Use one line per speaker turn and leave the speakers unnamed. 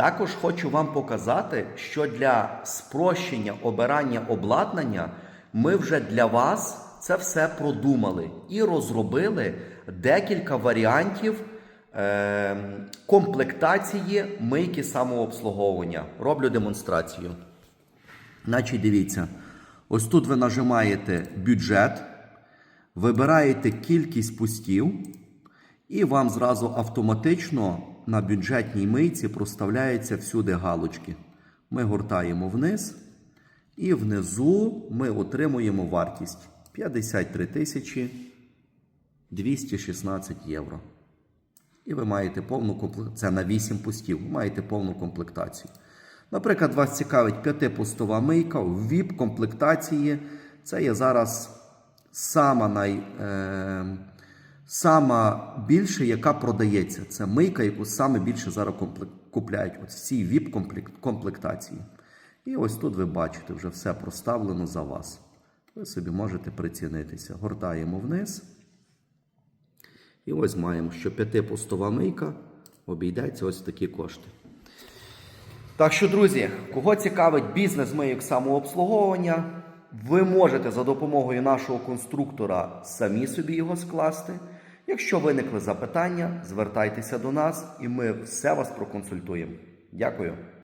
Також хочу вам показати, що для спрощення обирання обладнання ми вже для вас це все продумали і розробили декілька варіантів е, комплектації мийки самообслуговування. Роблю демонстрацію. Значить, дивіться, ось тут ви нажимаєте бюджет, вибираєте кількість пустів, і вам зразу автоматично на бюджетній мийці проставляються всюди галочки. Ми гортаємо вниз, і внизу ми отримуємо вартість 53 тисячі 216 євро. І ви маєте повну комплектацію. Це на 8 пустів. Ви маєте повну комплектацію. Наприклад, вас цікавить п'ятипустова мийка в vip комплектації. Це є зараз сама, най, е, сама більше, яка продається. Це мийка, яку саме більше зараз купляють. От в цій vip комплектації. І ось тут ви бачите, вже все проставлено за вас. Ви собі можете прицінитися. Гортаємо вниз. І ось маємо, що п'ятипустова мийка обійдеться ось такі кошти. Так що, друзі, кого цікавить бізнес мийок самообслуговування, ви можете за допомогою нашого конструктора самі собі його скласти. Якщо виникли запитання, звертайтеся до нас і ми все вас проконсультуємо. Дякую.